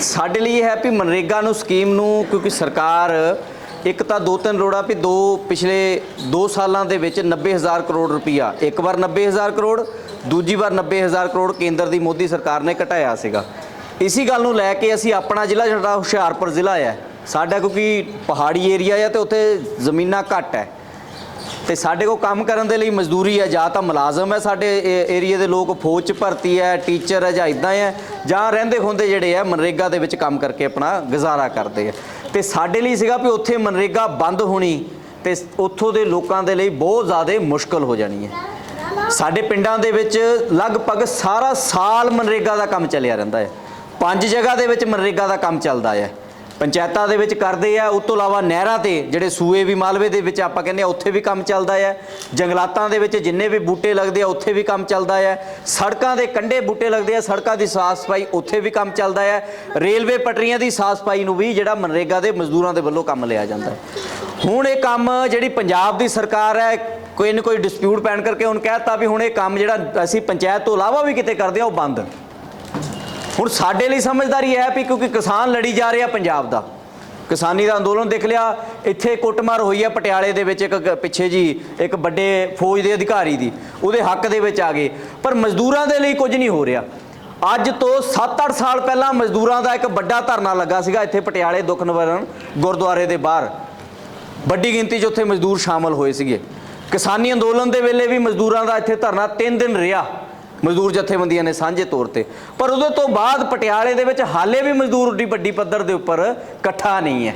ਸਾਡੇ ਲਈ ਇਹ ਹੈ ਵੀ ਮਨਰੇਗਾ ਨੂੰ ਸਕੀਮ ਨੂੰ ਕਿਉਂਕਿ ਸਰਕਾਰ ਇੱਕ ਤਾਂ ਦੋ ਤਿੰਨ ਰੋੜਾ ਵੀ ਦੋ ਪਿਛਲੇ 2 ਸਾਲਾਂ ਦੇ ਵਿੱਚ 90000 ਕਰੋੜ ਰੁਪਈਆ, ਇੱਕ ਵਾਰ 90000 ਕਰੋੜ, ਦੂਜੀ ਵਾਰ 90000 ਕਰੋੜ ਕੇਂਦਰ ਦੀ ਮੋਦੀ ਸਰਕਾਰ ਨੇ ਘਟਾਇਆ ਸੀਗਾ। ਇਸੀ ਗੱਲ ਨੂੰ ਲੈ ਕੇ ਅਸੀਂ ਆਪਣਾ ਜ਼ਿਲ੍ਹਾ ਜਿਹੜਾ ਹੁਸ਼ਿਆਰਪੁਰ ਜ਼ਿਲ੍ਹਾ ਹੈ। ਸਾਡਾ ਕਿਉਂਕਿ ਪਹਾੜੀ ਏਰੀਆ ਹੈ ਤੇ ਉੱਥੇ ਜ਼ਮੀਨਾਂ ਘੱਟ ਹੈ। ਤੇ ਸਾਡੇ ਕੋਲ ਕੰਮ ਕਰਨ ਦੇ ਲਈ ਮਜ਼ਦੂਰੀ ਹੈ ਜਾਂ ਤਾਂ ਮੁਲਾਜ਼ਮ ਹੈ ਸਾਡੇ ਏਰੀਆ ਦੇ ਲੋਕ, ਫੌਜ 'ਚ ਭਰਤੀ ਹੈ ਟੀਚਰ ਹੈ ਜਾਂ ਇਦਾਂ ਹੈ ਜਾਂ ਰਹਿੰਦੇ ਹੁੰਦੇ ਜਿਹੜੇ ਹੈ ਮਨਰੇਗਾ ਦੇ ਵਿੱਚ ਕੰਮ ਕਰਕੇ ਆਪਣਾ ਗੁਜ਼ਾਰਾ ਕਰਦੇ ਆ। ਤੇ ਸਾਡੇ ਲਈ ਸੀਗਾ ਵੀ ਉੱਥੇ ਮਨਰੇਗਾ ਬੰਦ ਹੋਣੀ, ਤੇ ਉੱਥੋਂ ਦੇ ਲੋਕਾਂ ਦੇ ਲਈ ਬਹੁਤ ਜ਼ਿਆਦਾ ਮੁਸ਼ਕਲ ਹੋ ਜਾਣੀ ਹੈ ਸਾਡੇ ਪਿੰਡਾਂ ਦੇ ਵਿੱਚ ਲਗਭਗ ਸਾਰਾ ਸਾਲ ਮਨਰੇਗਾ ਦਾ ਕੰਮ ਚੱਲਿਆ ਰਹਿੰਦਾ ਹੈ ਪੰਜ ਜਗ੍ਹਾ ਦੇ ਵਿੱਚ ਮਨਰੇਗਾ ਦਾ ਕੰਮ ਚੱਲਦਾ ਹੈ ਪੰਚਾਇਤਾਂ ਦੇ ਵਿੱਚ ਕਰਦੇ ਆ, ਉਸ ਤੋਂ ਇਲਾਵਾ ਨਹਿਰਾਂ ਤੇ, ਜਿਹੜੇ ਸੂਏ ਵੀ ਮਾਲਵੇ ਦੇ ਵਿੱਚ ਆਪਾਂ ਕਹਿੰਦੇ ਆ, ਉੱਥੇ ਵੀ ਕੰਮ ਚੱਲਦਾ ਹੈ ਜੰਗਲਾਤਾਂ ਦੇ ਵਿੱਚ ਜਿੰਨੇ ਵੀ ਬੂਟੇ ਲੱਗਦੇ ਆ, ਉੱਥੇ ਵੀ ਕੰਮ ਚੱਲਦਾ ਹੈ ਸੜਕਾਂ ਦੇ ਕੰਢੇ ਬੂਟੇ ਲੱਗਦੇ ਆ, ਸੜਕਾਂ ਦੀ ਸਾਫ਼ ਸਫ਼ਾਈ ਉੱਥੇ ਵੀ ਕੰਮ ਚੱਲਦਾ ਹੈ ਰੇਲਵੇ ਪਟਰੀਆਂ ਦੀ ਸਾਫ਼ ਸਫ਼ਾਈ ਨੂੰ ਵੀ ਜਿਹੜਾ ਮਨਰੇਗਾ ਦੇ ਮਜ਼ਦੂਰਾਂ ਦੇ ਵੱਲੋਂ ਕੰਮ ਲਿਆ ਜਾਂਦਾ। ਹੁਣ ਇਹ ਕੰਮ ਜਿਹੜੀ ਪੰਜਾਬ ਦੀ ਸਰਕਾਰ ਹੈ, ਕੋਈ ਨਾ ਕੋਈ ਡਿਸਪਿਊਟ ਪੈਣ ਕਰਕੇ ਹੁਣ ਕਹਿਤਾ ਵੀ ਹੁਣ ਇਹ ਕੰਮ ਜਿਹੜਾ ਅਸੀਂ ਪੰਚਾਇਤ ਤੋਂ ਇਲਾਵਾ ਵੀ ਕਿਤੇ ਕਰਦੇ ਆ, ਉਹ ਬੰਦ। ਹੁਣ ਸਾਡੇ ਲਈ ਸਮਝਦਾਰੀ ਇਹ ਹੈ ਵੀ ਕਿਉਂਕਿ ਕਿਸਾਨ ਲੜੀ ਜਾ ਰਿਹਾ ਪੰਜਾਬ ਦਾ। ਕਿਸਾਨੀ ਦਾ ਅੰਦੋਲਨ ਦੇਖ ਲਿਆ, ਇੱਥੇ ਕੁੱਟਮਾਰ ਹੋਈ ਹੈ ਪਟਿਆਲੇ ਦੇ ਵਿੱਚ ਇੱਕ ਪਿੱਛੇ ਜੀ, ਇੱਕ ਵੱਡੇ ਫੌਜ ਦੇ ਅਧਿਕਾਰੀ ਦੀ, ਉਹਦੇ ਹੱਕ ਦੇ ਵਿੱਚ ਆ ਗਏ। ਪਰ ਮਜ਼ਦੂਰਾਂ ਦੇ ਲਈ ਕੁਝ ਨਹੀਂ ਹੋ ਰਿਹਾ। ਅੱਜ ਤੋਂ 7-8 ਸਾਲ ਪਹਿਲਾਂ ਮਜ਼ਦੂਰਾਂ ਦਾ ਇੱਕ ਵੱਡਾ ਧਰਨਾ ਲੱਗਾ ਸੀਗਾ ਇੱਥੇ ਪਟਿਆਲੇ ਦੁੱਖ ਨਿਵਾਰਨ ਗੁਰਦੁਆਰੇ ਦੇ ਬਾਹਰ। ਵੱਡੀ ਗਿਣਤੀ 'ਚ ਉੱਥੇ ਮਜ਼ਦੂਰ ਸ਼ਾਮਲ ਹੋਏ ਸੀਗੇ। ਕਿਸਾਨੀ ਅੰਦੋਲਨ ਦੇ ਵੇਲੇ ਵੀ ਮਜ਼ਦੂਰਾਂ ਦਾ ਇੱਥੇ ਧਰਨਾ 3 ਦਿਨ ਰਿਹਾ। ਮਜ਼ਦੂਰ ਜਥੇਬੰਦੀਆਂ ਨੇ ਸਾਂਝੇ ਤੌਰ ਤੇ। ਪਰ ਉਹਦੇ ਤੋਂ ਬਾਅਦ ਪਟਿਆਲੇ ਦੇ ਵਿੱਚ ਹਾਲੇ ਵੀ ਮਜ਼ਦੂਰ ਦੀ ਵੱਡੀ ਪੱਧਰ ਦੇ ਉੱਪਰ ਇਕੱਠਾ ਨਹੀਂ ਹੈ।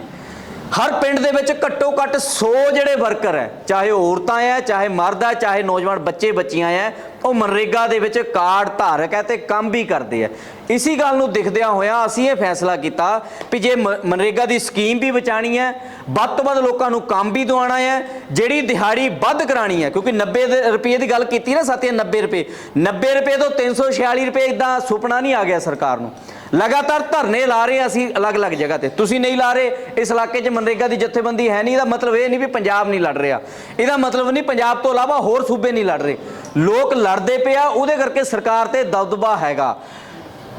ਹਰ ਪਿੰਡ ਦੇ ਵਿੱਚ ਘੱਟੋ ਘੱਟ 100 ਜਿਹੜੇ ਵਰਕਰ ਹੈ, ਚਾਹੇ ਔਰਤਾਂ ਹੈ, ਚਾਹੇ ਮਰਦ ਹੈ, ਚਾਹੇ ਨੌਜਵਾਨ ਬੱਚੇ, ਬੱਚੀਆਂ ਹੈ, ਉਹ ਮਨਰੇਗਾ ਦੇ ਵਿੱਚ ਕਾਰਡ ਧਾਰਕ ਹੈ ਤੇ ਕੰਮ ਵੀ ਕਰਦੇ ਆ ਇਸੀ ਗੱਲ ਨੂੰ ਦਿਖਦਿਆਂ ਹੋਇਆ ਅਸੀਂ ਇਹ ਫੈਸਲਾ ਕੀਤਾ ਵੀ ਜੇ ਮ- ਮਨਰੇਗਾ ਦੀ ਸਕੀਮ ਵੀ ਬਚਾਣੀ ਹੈ, ਵੱਧ ਤੋਂ ਵੱਧ ਲੋਕਾਂ ਨੂੰ ਕੰਮ ਵੀ ਦਿਵਾਉਣਾ ਹੈ, ਜਿਹੜੀ ਦਿਹਾੜੀ ਵੱਧ ਕਰਾਣੀ ਹੈ, ਕਿਉਂਕਿ 90 ਰੁਪਏ ਦੀ ਗੱਲ ਕੀਤੀ ਨਾ ਸਾਥੀਆਂ 90 ਰੁਪਏ 90 ਰੁਪਏ ਤੋਂ 346 ਰੁਪਏ ਇਦਾਂ ਸੁਪਨਾ ਨਹੀਂ ਆ ਗਿਆ ਸਰਕਾਰ ਨੂੰ। ਲਗਾਤਾਰ ਧਰਨੇ ਲਾ ਰਹੇ ਹਾਂ ਅਸੀਂ ਅਲੱਗ-ਅਲੱਗ ਜਗ੍ਹਾ ਤੇ। ਤੁਸੀਂ ਨਹੀਂ ਲਾ ਰਹੇ, ਇਸ ਇਲਾਕੇ 'ਚ ਮਨਰੇਗਾ ਦੀ ਜਥੇਬੰਦੀ ਹੈ ਨਹੀਂ, ਇਹਦਾ ਮਤਲਬ ਇਹ ਨਹੀਂ ਵੀ ਪੰਜਾਬ ਨਹੀਂ ਲੜ ਰਿਹਾ। ਇਹਦਾ ਮਤਲਬ ਨਹੀਂ ਪੰਜਾਬ ਤੋਂ ਇਲਾਵਾ ਹੋਰ ਸੂਬੇ ਨਹੀਂ ਲੜ ਰਹੇ। ਲੋਕ ਲੜਦੇ ਪਿਆ ਉਹਦੇ ਕਰਕੇ ਸਰਕਾਰ ਤੇ ਦਬਦਬਾ ਹੈਗਾ।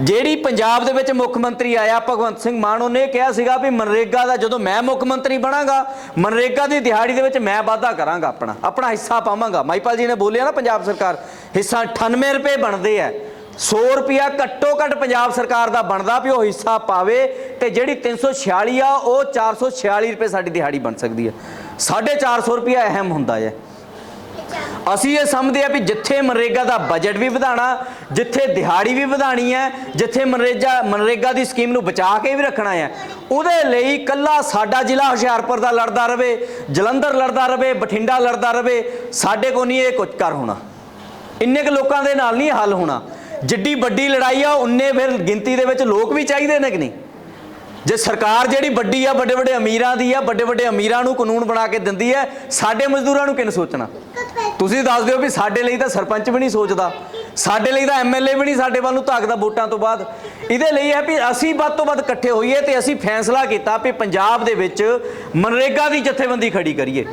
ਜਿਹੜੀ ਪੰਜਾਬ ਦੇ ਵਿੱਚ ਮੁੱਖ ਮੰਤਰੀ ਆਇਆ, ਭਗਵੰਤ ਸਿੰਘ ਮਾਨ, ਉਹਨੇ ਕਿਹਾ ਸੀਗਾ ਵੀ ਮਨਰੇਗਾ ਦਾ ਜਦੋਂ ਮੈਂ ਮੁੱਖ ਮੰਤਰੀ ਬਣਾਂਗਾ, ਮਨਰੇਗਾ ਦੀ ਦਿਹਾੜੀ ਦੇ ਵਿੱਚ ਮੈਂ ਵਾਅਦਾ ਕਰਾਂਗਾ ਆਪਣਾ ਆਪਣਾ ਹਿੱਸਾ ਪਾਵਾਂਗਾ। ਮਾਈਪਾਲ ਜੀ ਨੇ ਬੋਲਿਆ ਨਾ, ਪੰਜਾਬ ਸਰਕਾਰ, ਹਿੱਸਾ 98 ਰੁਪਏ ਬਣਦੇ ਆ। 100 ਰੁਪਿਆ ਘੱਟੋ ਘੱਟ ਪੰਜਾਬ ਸਰਕਾਰ ਦਾ ਬਣਦਾ ਵੀ ਉਹ ਹਿੱਸਾ ਪਾਵੇ ਤੇ ਜਿਹੜੀ 346 ਆ, ਉਹ 446 ਰੁਪਏ ਸਾਡੀ ਦਿਹਾੜੀ ਬਣ ਸਕਦੀ ਹੈ 450 ਰੁਪਿਆ ਅਹਿਮ ਹੁੰਦਾ ਹੈ ਅਸੀਂ ਇਹ ਸਮਝਦੇ ਆ ਵੀ ਜਿੱਥੇ ਮਨਰੇਗਾ ਦਾ ਬਜਟ ਵੀ ਵਧਾਣਾ ਜਿੱਥੇ ਦਿਹਾੜੀ ਵੀ ਵਧਾਣੀ ਹੈ ਜਿੱਥੇ ਮਨਰੇਗਾ ਮਨਰੇਗਾ ਦੀ ਸਕੀਮ ਨੂੰ ਬਚਾ ਕੇ ਵੀ ਰੱਖਣਾ ਹੈ ਉਹਦੇ ਲਈ ਕੱਲਾ ਸਾਡਾ ਜ਼ਿਲ੍ਹਾ ਹੁਸ਼ਿਆਰਪੁਰ ਦਾ ਲੜਦਾ ਰਵੇ, ਜਲੰਧਰ ਲੜਦਾ ਰਵੇ, ਬਠਿੰਡਾ ਲੜਦਾ ਰਵੇ, ਸਾਡੇ ਕੋ ਨਹੀਂ ਇਹ ਕੁਝ ਕਰ ਹੋਣਾ। ਇੰਨੇ ਕੁ ਲੋਕਾਂ ਦੇ ਨਾਲ ਨਹੀਂ ਹੱਲ ਹੋਣਾ। ਜਿੱਡੀ ਵੱਡੀ ਲੜਾਈ ਆ, ਉਨੇ ਫਿਰ ਗਿਣਤੀ ਦੇ ਵਿੱਚ ਲੋਕ ਵੀ ਚਾਹੀਦੇ ਨੇ ਕਿ ਨਹੀਂ? ਜੇ ਸਰਕਾਰ ਜਿਹੜੀ ਵੱਡੀ ਆ, ਵੱਡੇ ਵੱਡੇ ਅਮੀਰਾਂ ਦੀ ਆ, ਵੱਡੇ ਵੱਡੇ ਅਮੀਰਾਂ ਨੂੰ ਕਾਨੂੰਨ ਬਣਾ ਕੇ ਦਿੰਦੀ ਹੈ, ਸਾਡੇ ਮਜ਼ਦੂਰਾਂ ਨੂੰ ਕਿਨ ਸੋਚਣਾ? ਤੁਸੀਂ ਦੱਸ ਦਿਓ ਵੀ ਸਾਡੇ ਲਈ ਤਾਂ ਸਰਪੰਚ ਵੀ ਨਹੀਂ ਸੋਚਦਾ। ਸਾਡੇ ਲਈ ਤਾਂ ਐਮਐਲਏ ਵੀ ਨਹੀਂ, ਸਾਡੇ ਵੱਲ ਨੂੰ ਧਾਕਦਾ ਵੋਟਾਂ ਤੋਂ ਬਾਅਦ। ਇਹਦੇ ਲਈ ਹੈ ਵੀ ਅਸੀਂ ਵੱਧ ਤੋਂ ਵੱਧ ਇਕੱਠੇ ਹੋਈਏ ਤੇ ਅਸੀਂ ਫੈਸਲਾ ਕੀਤਾ ਵੀ ਪੰਜਾਬ ਦੇ ਵਿੱਚ ਮਨਰੇਗਾ ਦੀ ਜਥੇਬੰਦੀ ਖੜੀ ਕਰੀਏ।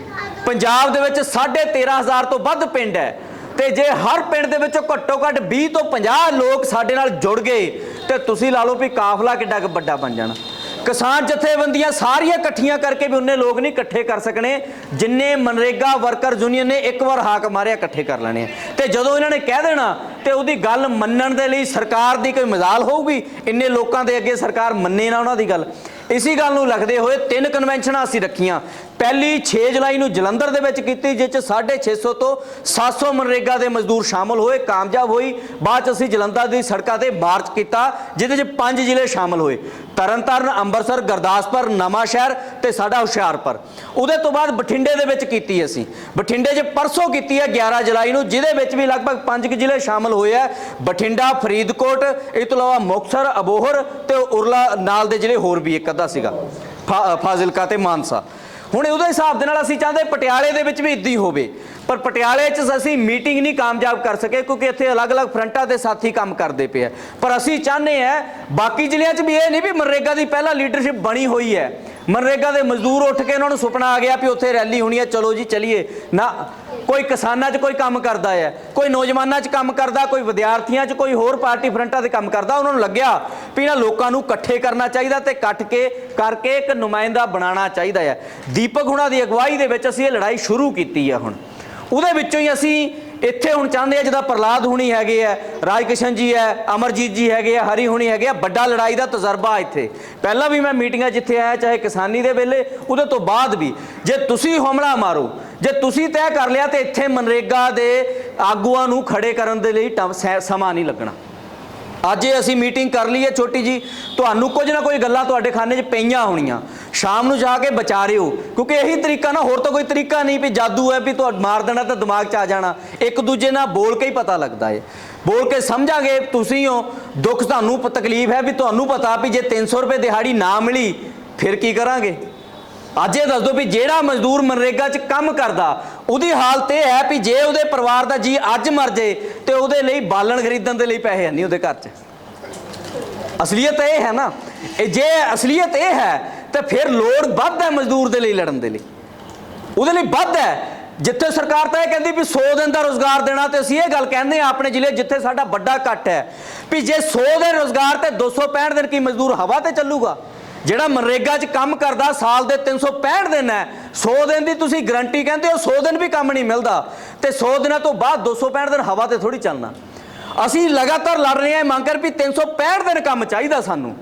ਪੰਜਾਬ ਦੇ ਵਿੱਚ 13500 ਤੋਂ ਵੱਧ ਪਿੰਡ ਹੈ। ਤੇ ਜੇ ਹਰ ਪਿੰਡ ਦੇ ਵਿੱਚੋਂ ਘੱਟੋ ਘੱਟ 20 ਤੋਂ 50 ਲੋਕ ਸਾਡੇ ਨਾਲ ਜੁੜ ਗਏ, ਤੇ ਤੁਸੀਂ ਲਾ ਲਓ ਵੀ ਕਾਫਲਾ ਕਿੱਡਾ ਕੁ ਵੱਡਾ ਬਣ ਜਾਣਾ। ਕਿਸਾਨ ਜਥੇਬੰਦੀਆਂ ਸਾਰੀਆਂ ਇਕੱਠੀਆਂ ਕਰਕੇ ਵੀ ਉਹਨੇ ਲੋਕ ਨਹੀਂ ਇਕੱਠੇ ਕਰ ਸਕਣੇ, ਜਿੰਨੇ ਮਨਰੇਗਾ ਵਰਕਰ ਯੂਨੀਅਨ ਨੇ ਇੱਕ ਵਾਰ ਹਾਕ ਮਾਰਿਆ ਇਕੱਠੇ ਕਰ ਲੈਣੇ ਆ। ਤੇ ਜਦੋਂ ਇਹਨਾਂ ਨੇ ਕਹਿ ਦੇਣਾ, ਤੇ ਉਹਦੀ ਗੱਲ ਮੰਨਣ ਦੇ ਲਈ ਸਰਕਾਰ ਦੀ ਕੋਈ ਮਜ਼ਾਲ ਹੋਊਗੀ? ਇੰਨੇ ਲੋਕਾਂ ਦੇ ਅੱਗੇ ਸਰਕਾਰ ਮੰਨੇ ਨਾ ਉਹਨਾਂ ਦੀ ਗੱਲ। ਇਸੀ ਗੱਲ ਨੂੰ ਲੱਗਦੇ ਹੋਏ ਤਿੰਨ ਕਨਵੈਨਸ਼ਨਾਂ ਅਸੀਂ ਰੱਖੀਆਂ। ਪਹਿਲੀ 6 ਜੁਲਾਈ ਨੂੰ ਜਲੰਧਰ ਦੇ ਵਿੱਚ ਕੀਤੀ, ਜਿਸ ਚ 650 ਤੋਂ 700 ਮਨਰੇਗਾ ਦੇ ਮਜ਼ਦੂਰ ਸ਼ਾਮਲ ਹੋਏ, ਕਾਮਯਾਬ ਹੋਈ। ਬਾਅਦ ਚ ਅਸੀਂ ਜਲੰਧਰ ਦੀ ਸੜਕਾਂ ਤੇ ਮਾਰਚ ਕੀਤਾ, ਜਿਹਦੇ ਚ ਪੰਜ ਜ਼ਿਲ੍ਹੇ ਸ਼ਾਮਲ ਹੋਏ। ਤਰਨਤਾਰਨ, ਅੰਮ੍ਰਿਤਸਰ, ਗੁਰਦਾਸਪੁਰ, ਨਵਾਂਸ਼ਹਿਰ ਤੇ ਸਾਡਾ ਹੁਸ਼ਿਆਰਪੁਰ। ਉਹਦੇ ਤੋਂ ਬਾਅਦ ਬਠਿੰਡੇ ਦੇ ਵਿੱਚ ਕੀਤੀ ਅਸੀਂ। ਬਠਿੰਡੇ 'ਚ ਪਰਸੋਂ ਕੀਤੀ ਹੈ 11 ਜੁਲਾਈ ਨੂੰ, ਜਿਹਦੇ ਵਿੱਚ ਵੀ ਲਗਭਗ ਪੰਜ ਕੁ ਜ਼ਿਲ੍ਹੇ ਸ਼ਾਮਲ ਹੋਏ ਆ ਬਠਿੰਡਾ, ਫਰੀਦਕੋਟ, ਇਹ ਤੋਂ ਇਲਾਵਾ ਮੁਕਤਸਰ, ਅਬੋਹਰ ਤੇ ਉਰਲਾ, ਨਾਲ ਦੇ ਜ਼ਿਲ੍ਹੇ ਹੋਰ ਵੀ ਇੱਕ ਅੱਧਾ ਸੀਗਾ। ਫਾ- ਫਾਜ਼ਿਲਕਾ ਤੇ ਮਾਨਸਾ। ਹੁਣ ਉਹਦੇ ਹਿਸਾਬ ਦੇ ਨਾਲ ਅਸੀਂ ਚਾਹੁੰਦੇ ਪਟਿਆਲੇ ਦੇ ਵਿੱਚ ਵੀ ਇਦਾਂ ਹੀ ਹੋਵੇ। ਪਰ ਪਟਿਆਲੇ 'ਚ ਅਸੀਂ ਮੀਟਿੰਗ ਨਹੀਂ ਕਾਮਯਾਬ ਕਰ ਸਕੇ ਕਿਉਂਕਿ ਇੱਥੇ ਅਲੱਗ-ਅਲੱਗ ਫਰੰਟਾਂ ਦੇ ਸਾਥੀ ਕੰਮ ਕਰਦੇ ਪਏ ਆ। ਪਰ ਅਸੀਂ ਚਾਹੁੰਦੇ ਆ ਬਾਕੀ ਜ਼ਿਲ੍ਹਿਆਂ 'ਚ ਵੀ ਇਹ ਨਹੀਂ ਵੀ ਮਨਰੇਗਾ ਦੀ ਪਹਿਲਾਂ ਲੀਡਰਸ਼ਿਪ ਬਣੀ ਹੋਈ ਹੈ। ਮਨਰੇਗਾ ਦੇ ਮਜ਼ਦੂਰ ਉੱਠ ਕੇ ਉਹਨਾਂ ਨੂੰ ਸੁਪਨਾ ਆ ਗਿਆ ਵੀ ਉੱਥੇ ਰੈਲੀ ਹੋਣੀ ਹੈ, ਚਲੋ ਜੀ, ਚਲੀਏ। ਨਾ ਕੋਈ ਕਿਸਾਨਾਂ 'ਚ ਕੋਈ ਕੰਮ ਕਰਦਾ ਹੈ, ਕੋਈ ਨੌਜਵਾਨਾਂ 'ਚ ਕੰਮ ਕਰਦਾ, ਕੋਈ ਵਿਦਿਆਰਥੀਆਂ 'ਚ, ਕੋਈ ਹੋਰ ਪਾਰਟੀ ਫਰੰਟਾਂ ਤੇ ਕੰਮ ਕਰਦਾ, ਉਹਨਾਂ ਨੂੰ ਲੱਗਿਆ ਵੀ ਇਹਨਾਂ ਲੋਕਾਂ ਨੂੰ ਇਕੱਠੇ ਕਰਨਾ ਚਾਹੀਦਾ ਤੇ ਇਕੱਠ ਕੇ, ਕਰਕੇ ਇੱਕ ਨੁਮਾਇੰਦਾ ਬਣਾਉਣਾ ਚਾਹੀਦਾ ਹੈ। ਦੀਪਕ ਹੁਣਾਂ ਦੀ ਅਗਵਾਈ ਦੇ ਵਿੱਚ ਅਸੀਂ ਇਹ ਲੜਾਈ ਸ਼ੁਰੂ ਕੀਤੀ ਹੈ ਹੁਣ। ਉਹਦੇ ਵਿੱਚੋਂ ਹੀ ਅਸੀਂ ਇੱਥੇ ਹੁਣ ਚਾਹੁੰਦੇ ਆ ਜਿਹਦਾ ਪ੍ਰਲਾਦ ਹੁਣੀ ਹੈਗੇ ਆ ਰਾਜਕਿਸ਼ਨ ਜੀ ਹੈ, ਅਮਰਜੀਤ ਜੀ ਹੈਗੇ ਆ, ਹਰੀ ਹੁਣੀ ਹੈਗੇ ਆ, ਵੱਡਾ ਲੜਾਈ ਦਾ ਤਜਰਬਾ ਇੱਥੇ। ਪਹਿਲਾਂ ਵੀ ਮੈਂ ਮੀਟਿੰਗਾਂ ਜਿੱਥੇ ਆਇਆ, ਚਾਹੇ ਕਿਸਾਨੀ ਦੇ ਵੇਲੇ, ਉਹਦੇ ਤੋਂ ਬਾਅਦ ਵੀ। ਜੇ ਤੁਸੀਂ ਹਮਲਾ ਮਾਰੋ ਜੇ ਤੁਸੀਂ ਤੈਅ ਕਰ ਲਿਆ ਤੇ ਇੱਥੇ ਮਨਰੇਗਾ ਦੇ ਆਗੂਆਂ ਨੂੰ ਖੜੇ ਕਰਨ ਦੇ ਲਈ ਟਮ- ਸੈ- ਸਮਾਂ ਨਹੀਂ ਲੱਗਣਾ। ਅੱਜ ਅਸੀਂ ਮੀਟਿੰਗ ਕਰ ਲਈ ਹੈ ਛੋਟੀ ਜੀ। ਤੁਹਾਨੂੰ ਕੁਝ ਨਾ ਕੋਈ ਗੱਲਾਂ ਤੁਹਾਡੇ ਖਾਨੇ 'ਚ ਪਈਆਂ ਹੋਣੀਆਂ। ਸ਼ਾਮ ਨੂੰ ਜਾ ਕੇ ਬਚਾ ਰਿਓ ਕਿਉਂਕਿ ਇਹੀ ਤਰੀਕਾ ਨਾ, ਹੋਰ ਤਾਂ ਕੋਈ ਤਰੀਕਾ ਨਹੀਂ ਵੀ ਜਾਦੂ ਹੈ ਵੀ ਤੁਹਾਨੂੰ ਮਾਰ ਦੇਣਾ ਤਾਂ ਦਿਮਾਗ 'ਚ ਆ ਜਾਣਾ। ਇੱਕ ਦੂਜੇ ਨਾਲ ਬੋਲ ਕੇ ਹੀ ਪਤਾ ਲੱਗਦਾ ਹੈ ਬੋਲ ਕੇ ਸਮਝਾਂਗੇ ਤੁਸੀਂ ਹੋ ਦੁੱਖ ਤੁਹਾਨੂੰ ਤਕਲੀਫ ਹੈ ਵੀ ਤੁਹਾਨੂੰ ਪਤਾ ਵੀ ਜੇ 300 ਰੁਪਏ ਦਿਹਾੜੀ ਨਾ ਮਿਲੀ, ਫਿਰ ਕੀ ਕਰਾਂਗੇ? ਅੱਜ ਇਹ ਦੱਸ ਦਿਓ ਵੀ ਜਿਹੜਾ ਮਜ਼ਦੂਰ ਮਨਰੇਗਾ 'ਚ ਕੰਮ ਕਰਦਾ, ਉਹਦੀ ਹਾਲਤ ਇਹ ਹੈ ਵੀ ਜੇ ਉਹਦੇ ਪਰਿਵਾਰ ਦਾ ਜੀ ਅੱਜ ਮਰ ਜੇ ਤੇ ਉਹਦੇ ਲਈ ਬਾਲਣ ਖਰੀਦਣ ਦੇ ਲਈ ਪੈਸੇ ਨਹੀਂ ਉਹਦੇ ਘਰ 'ਚ। ਅਸਲੀਅਤ ਇਹ ਹੈ ਨਾ, ਇਹ ਜੇ ਅਸਲੀਅਤ ਇਹ ਹੈ, ਤੇ ਫਿਰ ਲੋੜ ਵੱਧ ਹੈ ਮਜ਼ਦੂਰ ਦੇ ਲਈ ਲੜਨ ਦੇ ਲਈ। ਉਹਦੇ ਲਈ ਵੱਧ ਹੈ। ਜਿੱਥੇ ਸਰਕਾਰ ਤਾਂ ਇਹ ਕਹਿੰਦੀ ਵੀ 100 ਦਿਨ ਦਾ ਰੋਜ਼ਗਾਰ ਦੇਣਾ, ਤੇ ਅਸੀਂ ਇਹ ਗੱਲ ਕਹਿੰਦੇ ਆ ਆਪਣੇ ਜ਼ਿਲ੍ਹੇ ਜਿੱਥੇ ਸਾਡਾ ਵੱਡਾ ਕੱਟ ਹੈ ਵੀ ਜੇ 100 ਦੇ ਰੋਜ਼ਗਾਰ ਤੇ 265 ਦਿਨ ਕੀ ਮਜ਼ਦੂਰ ਹਵਾ ਤੇ ਚੱਲੂਗਾ? ਜਿਹੜਾ ਮਨਰੇਗਾ 'ਚ ਕੰਮ ਕਰਦਾ, ਸਾਲ ਦੇ 365 ਦਿਨ ਹੈ। 100 ਦਿਨ ਦੀ ਤੁਸੀਂ ਗਰੰਟੀ ਕਹਿੰਦੇ ਹੋ 100 ਦਿਨ ਵੀ ਕੰਮ ਨਹੀਂ ਮਿਲਦਾ। ਤੇ 100 ਦਿਨਾਂ ਤੋਂ ਬਾਅਦ 265 ਦਿਨ ਹਵਾ ਤੇ ਥੋੜੀ ਚੱਲਣਾ। ਅਸੀਂ ਲਗਾਤਾਰ ਲੜ ਰਹੇ ਹਾਂ, ਇਹ ਮੰਗ ਕਰ ਵੀ 365 ਦਿਨ ਕੰਮ ਚਾਹੀਦਾ ਸਾਨੂੰ।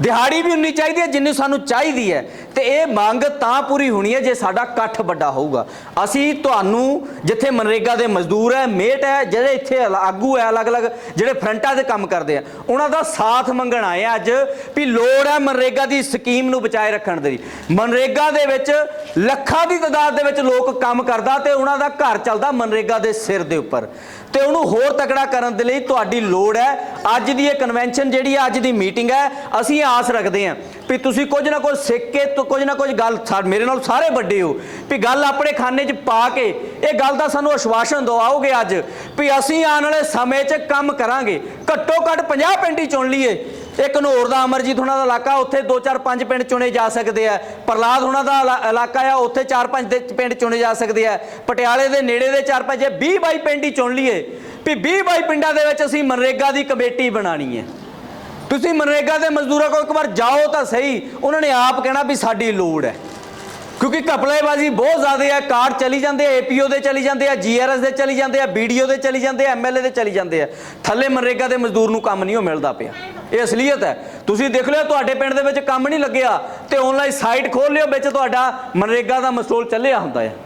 ਦਿਹਾੜੀ ਵੀ ਉਨੀ ਚਾਹੀਦੀ ਹੈ, ਜਿੰਨੀ ਸਾਨੂੰ ਚਾਹੀਦੀ ਹੈ। ਤੇ ਇਹ ਮੰਗ ਤਾਂ ਪੂਰੀ ਹੋਣੀ ਹੈ ਜੇ ਸਾਡਾ ਇਕੱਠ ਵੱਡਾ ਹੋਊਗਾ। ਅਸੀਂ ਤੁਹਾਨੂੰ ਜਿੱਥੇ ਮਨਰੇਗਾ ਦੇ ਮਜ਼ਦੂਰ ਹੈ, ਮੇਟ ਹੈ, ਜਿਹੜੇ ਇੱਥੇ ਆਗੂ ਹੈ ਅਲੱਗ-ਅਲੱਗ, ਜਿਹੜੇ ਫਰੰਟਾਂ ਤੇ ਕੰਮ ਕਰਦੇ ਆ, ਉਹਨਾਂ ਦਾ ਸਾਥ ਮੰਗਣ ਆਏ ਆ ਅੱਜ ਵੀ ਲੋੜ ਹੈ ਮਨਰੇਗਾ ਦੀ ਸਕੀਮ ਨੂੰ ਬਚਾਏ ਰੱਖਣ ਦੇ। ਲਈ ਮਨਰੇਗਾ ਦੇ ਵਿੱਚ ਲੱਖਾਂ ਦੀ ਤਾਦਾਦ ਦੇ ਵਿੱਚ ਲੋਕ ਕੰਮ ਕਰਦਾ ਤੇ ਉਹਨਾਂ ਦਾ ਘਰ ਚੱਲਦਾ ਮਨਰੇਗਾ ਦੇ ਸਿਰ ਦੇ ਉੱਪਰ। ਤੇ ਉਹਨੂੰ ਹੋਰ ਤਕੜਾ ਕਰਨ ਦੇ ਲਈ ਤੁਹਾਡੀ ਲੋੜ ਹੈ। ਅੱਜ ਦੀ ਇਹ ਕਨਵੈਨਸ਼ਨ ਜਿਹੜੀ ਹੈ ਅੱਜ ਦੀ ਮੀਟਿੰਗ ਹੈ, ਅਸੀਂ ਆਸ ਰੱਖਦੇ ਹਾਂ। ਵੀ ਤੁਸੀਂ ਕੁਝ ਨਾ ਕੁਝ ਸਿੱਖ ਕੇ ਤੋਂ ਕੁਝ ਨਾ ਕੁਝ ਗੱਲ ਸਾ- ਮੇਰੇ ਨਾਲ ਸਾਰੇ ਵੱਡੇ ਹੋ। ਵੀ ਗੱਲ ਆਪਣੇ ਖਾਨੇ 'ਚ ਪਾ ਕੇ, ਇਹ ਗੱਲ ਦਾ ਸਾਨੂੰ ਆਸ਼ਵਾਸਨ ਦਿਵਾਓਗੇ ਅੱਜ ਵੀ ਅਸੀਂ ਆਉਣ ਵਾਲੇ ਸਮੇਂ 'ਚ ਕੰਮ ਕਰਾਂਗੇ। ਘੱਟੋ ਘੱਟ 50 ਪਿੰਡ ਹੀ ਚੁਣ ਲਈਏ। ਇੱਕ ਨਹੋਰ ਦਾ ਅਮਰਜੀਤ ਹੁਣਾਂ ਦਾ ਇਲਾਕਾ, ਉੱਥੇ 2-4 5 ਪਿੰਡ ਚੁਣੇ ਜਾ ਸਕਦੇ ਆ। ਪ੍ਰਲਾਦ ਹੁਣਾਂ ਦਾ ਇਲਾ- ਇਲਾਕਾ ਆ, ਉੱਥੇ 4-5 ਦੇ ਪਿੰਡ ਚੁਣੇ ਜਾ ਸਕਦੇ ਆ। ਪਟਿਆਲੇ ਦੇ ਨੇੜੇ ਦੇ 4-5 ਜੇ 20 22 ਪਿੰਡ ਹੀ ਚੁਣ ਲਈਏ। ਵੀ 20 22 ਪਿੰਡਾਂ ਦੇ ਵਿੱਚ ਅਸੀਂ ਮਨਰੇਗਾ ਦੀ ਕਮੇਟੀ ਬਣਾਣੀ ਹੈ। ਤੁਸੀਂ ਮਨਰੇਗਾ ਦੇ ਮਜ਼ਦੂਰਾਂ ਕੋਲ ਇੱਕ ਵਾਰ ਜਾਓ ਤਾਂ ਸਹੀ। ਉਹਨਾਂ ਨੇ ਆਪ ਕਹਿਣਾ ਵੀ ਸਾਡੀ ਲੋੜ ਹੈ। ਕਿਉਂਕਿ ਘਪਲੇਬਾਜ਼ੀ ਬਹੁਤ ਜ਼ਿਆਦਾ ਹੈ। ਕਾਰਡ ਚਲੀ ਜਾਂਦੇ ਆ ਏਪੀਓ ਦੇ ਚਲੀ ਜਾਂਦੇ ਆ ਜੀਆਰਐਸ ਦੇ ਚਲੀ ਜਾਂਦੇ ਆ ਬੀਡੀਓ ਦੇ ਚਲੀ ਜਾਂਦੇ ਆ ਐਮਐਲਏ ਦੇ ਚਲੀ ਜਾਂਦੇ ਆ। ਥੱਲੇ ਮਨਰੇਗਾ ਦੇ ਮਜ਼ਦੂਰ ਨੂੰ ਕੰਮ ਨਹੀਂ ਉਹ ਮਿਲਦਾ ਪਿਆ। ਇਹ ਅਸਲੀਅਤ ਹੈ। ਤੁਸੀਂ ਦੇਖ ਲਿਓ, ਤੁਹਾਡੇ ਪਿੰਡ ਦੇ ਵਿੱਚ ਕੰਮ ਨਹੀਂ ਲੱਗਿਆ ਤੇ ਆਨਲਾਈਨ ਸਾਈਟ ਖੋਲ ਲਿਓ, ਵਿੱਚ ਤੁਹਾਡਾ ਮਨਰੇਗਾ ਦਾ ਮਸਟੋਲ ਚੱਲਿਆ ਹੁੰਦਾ ਹੈ।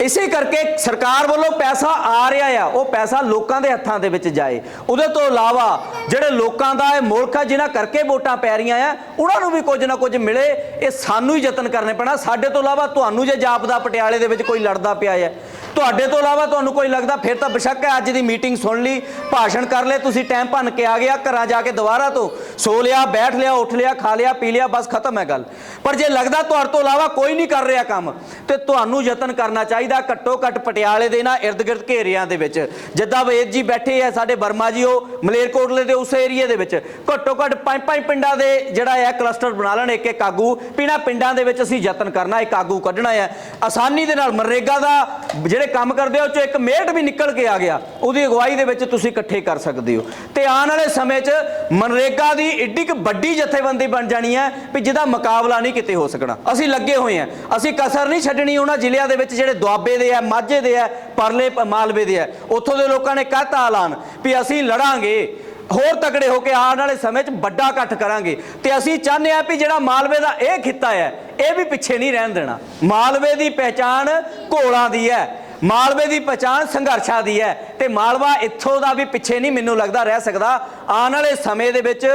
ਇਸੇ ਕਰਕੇ ਸਰਕਾਰ ਵੱਲੋਂ ਪੈਸਾ ਆ ਰਿਹਾ ਆ, ਉਹ ਪੈਸਾ ਲੋਕਾਂ ਦੇ ਹੱਥਾਂ ਦੇ ਵਿੱਚ ਜਾਏ। ਉਹਦੇ ਤੋਂ ਇਲਾਵਾ ਜਿਹੜੇ ਲੋਕਾਂ ਦਾ ਇਹ ਮੁਲਕ ਆ, ਜਿਨ੍ਹਾਂ ਕਰਕੇ ਵੋਟਾਂ ਪੈ ਰਹੀਆਂ ਆ, ਉਹਨਾਂ ਨੂੰ ਵੀ ਕੁਝ ਨਾ ਕੁਝ ਮਿਲੇ, ਇਹ ਸਾਨੂੰ ਹੀ ਯਤਨ ਕਰਨੇ ਪੈਣਾ। ਸਾਡੇ ਤੋਂ ਇਲਾਵਾ ਤੁਹਾਨੂੰ ਜੇ ਜਾਪਦਾ ਪਟਿਆਲੇ ਦੇ ਵਿੱਚ ਕੋਈ ਲੜਦਾ ਪਿਆ ਹੈ ਤੁਹਾਡੇ ਤੋਂ ਇਲਾਵਾ ਤੁਹਾਨੂੰ ਕੋਈ ਲੱਗਦਾ ਫਿਰ ਤਾਂ ਬੇਸ਼ੱਕ ਹੈ ਅੱਜ ਦੀ ਮੀਟਿੰਗ ਸੁਣ ਲਈ, ਭਾਸ਼ਣ ਕਰ ਲਏ, ਤੁਸੀਂ ਟਾਈਮ ਭੰਨ ਕੇ ਆ ਗਿਆ ਘਰਾਂ ਜਾ ਕੇ ਦੁਬਾਰਾ ਤੋਂ ਸੋ ਲਿਆ, ਬੈਠ ਲਿਆ, ਉੱਠ ਲਿਆ, ਖਾ ਲਿਆ, ਪੀ ਲਿਆ, ਬਸ ਖਤਮ ਹੈ ਗੱਲ। ਪਰ ਜੇ ਲੱਗਦਾ ਤੁਹਾਡੇ ਤੋਂ ਇਲਾਵਾ ਕੋਈ ਨਹੀਂ ਕਰ ਰਿਹਾ ਕੰਮ, ਤੇ ਤੁਹਾਨੂੰ ਯਤਨ ਕਰਨਾ ਚਾਹੀਦਾ ਘੱਟੋ ਘੱਟ ਪਟਿਆਲੇ ਦੇ ਨਾ ਇਰਦ ਗਿਰਦ ਘੇਰਿਆਂ ਦੇ ਵਿੱਚ। ਜਿੱਦਾਂ ਵੇਦ ਜੀ ਬੈਠੇ ਆ ਸਾਡੇ ਵਰਮਾ ਜੀ, ਉਹ ਮਲੇਰਕੋਟਲੇ ਦੇ ਉਸ ਏਰੀਏ ਦੇ ਵਿੱਚ। ਘੱਟੋ ਘੱਟ ਪੰਜ ਪੰਜ ਪਿੰਡਾਂ ਦੇ ਜਿਹੜਾ ਹੈ ਕਲਸਟਰ ਬਣਾ ਲੈਣ, ਇੱਕ ਇੱਕ ਆਗੂ। ਪਿੰਡਾਂ ਪਿੰਡਾਂ ਦੇ ਵਿੱਚ ਅਸੀਂ ਯਤਨ ਕਰਨਾ, ਇੱਕ ਆਗੂ ਕੱਢਣਾ ਹੈ। ਆਸਾਨੀ ਦੇ ਨਾਲ ਮਨਰੇਗਾ ਦਾ ਜਿਹੜੇ ਕੰਮ ਕਰਦੇ ਆ ਚੋਂ ਇੱਕ ਮੇਟ ਵੀ ਨਿਕਲ ਕੇ ਆ ਗਿਆ। ਉਹਦੀ ਅਗਵਾਈ ਦੇ ਵਿੱਚ ਤੁਸੀਂ ਇਕੱਠੇ ਕਰ ਸਕਦੇ ਹੋ। ਤੇ ਆਉਣ ਵਾਲੇ ਸਮੇਂ 'ਚ ਮਨਰੇਗਾ ਦੀ ਏਡੀ ਕੁ ਵੱਡੀ ਜਥੇਬੰਦੀ ਬਣ ਜਾਣੀ ਹੈ ਵੀ ਜਿਹਦਾ ਮੁਕਾਬਲਾ ਨਹੀਂ ਕਿਤੇ ਹੋ ਸਕਣਾ। ਅਸੀਂ ਲੱਗੇ ਹੋਏ ਹਾਂ। ਅਸੀਂ ਕਸਰ ਨਹੀਂ ਛੱਡਣੀ ਉਹਨਾਂ ਜ਼ਿਲ੍ਹਿਆਂ ਦੇ ਵਿੱਚ ਜਿਹੜੇ ਦੁਆਬੇ ਦੇ ਆ ਮਾਝੇ ਦੇ ਆ ਪਰਲੇ ਮਾਲਵੇ ਦੇ ਆ ਉੱਥੋਂ ਦੇ ਲੋਕਾਂ ਨੇ ਕਹਿਤਾ ਐਲਾਨ ਵੀ ਅਸੀਂ ਲੜਾਂਗੇ। ਹੋਰ ਤਕੜੇ ਹੋ ਕੇ ਆਉਣ ਵਾਲੇ ਸਮੇਂ 'ਚ ਵੱਡਾ ਇਕੱਠ ਕਰਾਂਗੇ। ਤੇ ਅਸੀਂ ਚਾਹੁੰਦੇ ਆ ਵੀ ਜਿਹੜਾ ਮਾਲਵੇ ਦਾ ਇਹ ਖਿੱਤਾ ਹੈ, ਇਹ ਵੀ ਪਿੱਛੇ ਨਹੀਂ ਰਹਿਣ ਦੇਣਾ। ਮਾਲਵੇ ਦੀ ਪਹਿਚਾਣ ਘੋਲਾਂ ਦੀ ਹੈ। ਮਾਲਵੇ ਦੀ ਪਛਾਣ ਸੰਘਰਸ਼ਾਂ ਦੀ ਹੈ ਤੇ ਮਾਲਵਾ ਇੱਥੋਂ ਦਾ ਵੀ ਪਿੱਛੇ ਨਹੀਂ ਮੈਨੂੰ ਲੱਗਦਾ ਰਹਿ ਸਕਦਾ। ਆਉਣ ਵਾਲੇ ਸਮੇਂ ਦੇ ਵਿੱਚ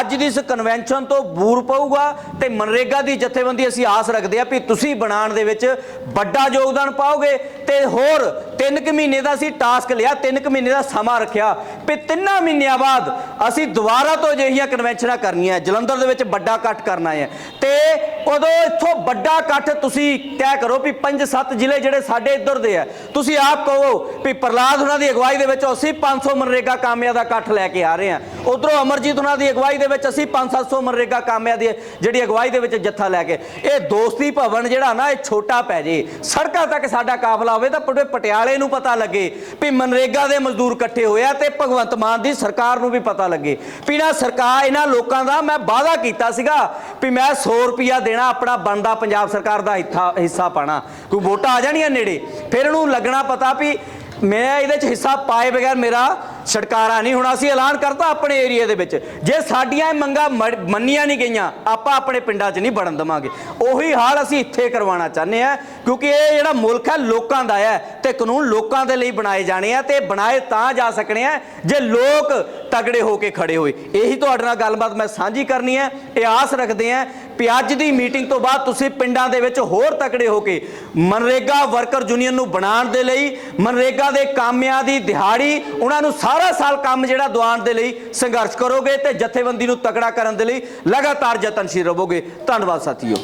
ਅੱਜ ਦੀ ਇਸ ਕਨਵੈਨਸ਼ਨ ਤੋਂ ਬੂਰ ਪਊਗਾ ਤੇ ਮਨਰੇਗਾ ਦੀ ਜਥੇਬੰਦੀ ਅਸੀਂ ਆਸ ਰੱਖਦੇ ਆ ਵੀ ਤੁਸੀਂ ਬਣਾਉਣ ਦੇ ਵਿੱਚ ਵੱਡਾ ਯੋਗਦਾਨ ਪਾਓਗੇ ਤੇ ਹੋਰ 3 ਕੁ ਮਹੀਨੇ ਦਾ ਅਸੀਂ ਟਾਸਕ ਲਿਆ 3 ਕੁ ਮਹੀਨੇ ਦਾ ਸਮਾਂ ਰੱਖਿਆ ਵੀ ਤਿੰਨਾਂ ਮਹੀਨਿਆਂ ਬਾਅਦ ਅਸੀਂ ਦੁਬਾਰਾ ਤੋਂ ਅਜਿਹੀਆਂ ਕਨਵੈਨਸ਼ਨਾਂ ਕਰਨੀਆਂ, ਜਲੰਧਰ ਦੇ ਵਿੱਚ ਵੱਡਾ ਇਕੱਠ ਕਰਨਾ ਹੈ। ਤੇ ਉਦੋਂ ਇੱਥੋਂ ਵੱਡਾ ਇਕੱਠ ਤੁਸੀਂ ਤੈਅ ਕਰੋ ਵੀ ਪੰਜ ਸੱਤ ਜ਼ਿਲ੍ਹੇ ਜਿਹੜੇ ਸਾਡੇ ਇੱਧਰ ਦੇ ਆ। ਤੁਸੀਂ ਆਪ ਕਹੋ ਵੀ ਪ੍ਰਲਾਦ ਉਹਨਾਂ ਦੀ ਅਗਵਾਈ ਦੇ ਵਿੱਚ ਅਸੀਂ 500 ਮਨਰੇਗਾ ਕਾਮਿਆਂ ਦਾ ਇਕੱਠ ਲੈ ਕੇ ਆ ਰਹੇ ਹਾਂ। ਉਧਰੋਂ ਅਮਰਜੀਤ ਉਹਨਾਂ ਦੀ ਅਗਵਾਈ ਦੇ ਵਿੱਚ ਅਸੀਂ 5-700 ਮਨਰੇਗਾ ਕਾਮਿਆਂ ਦੀ ਜਿਹੜੀ ਅਗਵਾਈ ਦੇ ਵਿੱਚ ਜੱਥਾ ਲੈ ਕੇ ਇਹ ਦੋਸਤੀ ਭਵਨ ਜਿਹੜਾ ਨਾ, ਇਹ ਛੋਟਾ ਪੈ ਜੇ। ਸੜਕਾਂ ਤੱਕ ਸਾਡਾ ਕਾਫਲਾ ਹੋਵੇ ਤਾਂ ਪੂਰੇ ਪਟਿਆਲੇ ਨੂੰ ਪਤਾ ਲੱਗੇ ਵੀ ਮਨਰੇਗਾ ਦੇ ਮਜ਼ਦੂਰ ਇਕੱਠੇ ਹੋਇਆ ਤੇ ਭਗਵੰਤ ਮਾਨ ਦੀ ਸਰਕਾਰ ਨੂੰ ਵੀ ਪਤਾ ਲੱਗੇ। ਵੀ ਨਾ ਸਰਕਾਰ ਇਹਨਾਂ ਲੋਕਾਂ ਦਾ ਮੈਂ ਵਾਅਦਾ ਕੀਤਾ ਸੀਗਾ ਵੀ ਮੈਂ 100 ਰੁਪਿਆ ਦੇਣਾ ਆਪਣਾ ਬਣਦਾ ਪੰਜਾਬ ਸਰਕਾਰ ਦਾ ਹਿੱਸਾ ਹਿੱਸਾ ਪਾਣਾ। ਕੋਈ ਵੋਟਾਂ ਆ ਜਾਣੀਆਂ ਨੇੜੇ, ਫਿਰ ਇਹਨੂੰ ਲੱਗਣਾ ਪਤਾ ਵੀ ਮੈਂ ਇਹਦੇ ਚ ਹਿੱਸਾ ਪਾਏ ਬਗੈਰ ਮੇਰਾ ਛਟਕਾਰਾ ਨਹੀਂ ਹੋਣਾ ਸੀ, ਐਲਾਨ ਕਰਤਾ ਆਪਣੇ ਏਰੀਆ ਦੇ ਵਿੱਚ। ਜੇ ਸਾਡੀਆਂ ਇਹ ਮੰਗਾਂ ਮੜ- ਮੰਨੀਆਂ ਨਹੀਂ ਗਈਆਂ, ਆਪਾਂ ਆਪਣੇ ਪਿੰਡਾਂ 'ਚ ਨਹੀਂ ਵੜਨ ਦਵਾਂਗੇ। ਉਹੀ ਹਾਲ ਅਸੀਂ ਇੱਥੇ ਕਰਵਾਉਣਾ ਚਾਹੁੰਦੇ ਆ ਕਿਉਂਕਿ ਇਹ ਜਿਹੜਾ ਮੁਲਕ ਹੈ, ਲੋਕਾਂ ਦਾ ਹੈ ਤੇ ਕਾਨੂੰਨ ਲੋਕਾਂ ਦੇ ਲਈ ਬਣਾਏ ਜਾਣੇ ਆ ਤੇ ਬਣਾਏ ਤਾਂ ਜਾ ਸਕਣੇ ਆ ਜੇ ਲੋਕ ਤਗੜੇ ਹੋ ਕੇ ਖੜੇ ਹੋਏ। ਇਹੀ ਤੁਹਾਡੇ ਨਾਲ ਗੱਲਬਾਤ ਮੈਂ ਸਾਂਝੀ ਕਰਨੀ ਹੈ। ਇਹ ਆਸ ਰੱਖਦੇ ਆ ਵੀ ਅੱਜ ਦੀ ਮੀਟਿੰਗ ਤੋਂ ਬਾਅਦ ਤੁਸੀਂ ਪਿੰਡਾਂ ਦੇ ਵਿੱਚ ਹੋਰ ਤਕੜੇ ਹੋ ਕੇ ਮਨਰੇਗਾ ਵਰਕਰ ਯੂਨੀਅਨ ਨੂੰ ਬਣਾਉਣ ਦੇ ਲਈ, ਮਨਰੇਗਾ ਦੇ ਕਾਮਿਆਂ ਦੀ ਦਿਹਾੜੀ, ਉਹਨਾਂ ਨੂੰ ਸਾਰਾ ਸਾਲ ਕੰਮ ਜਿਹੜਾ ਦਿਵਾਉਣ ਦੇ ਲਈ ਸੰਘਰਸ਼ ਕਰੋਗੇ ਤੇ ਜਥੇਬੰਦੀ ਨੂੰ ਤਕੜਾ ਕਰਨ ਦੇ ਲਈ ਲਗਾਤਾਰ ਯਤਨਸ਼ੀਲ ਰਹੋਗੇ। ਧੰਨਵਾਦ ਸਾਥੀਓ।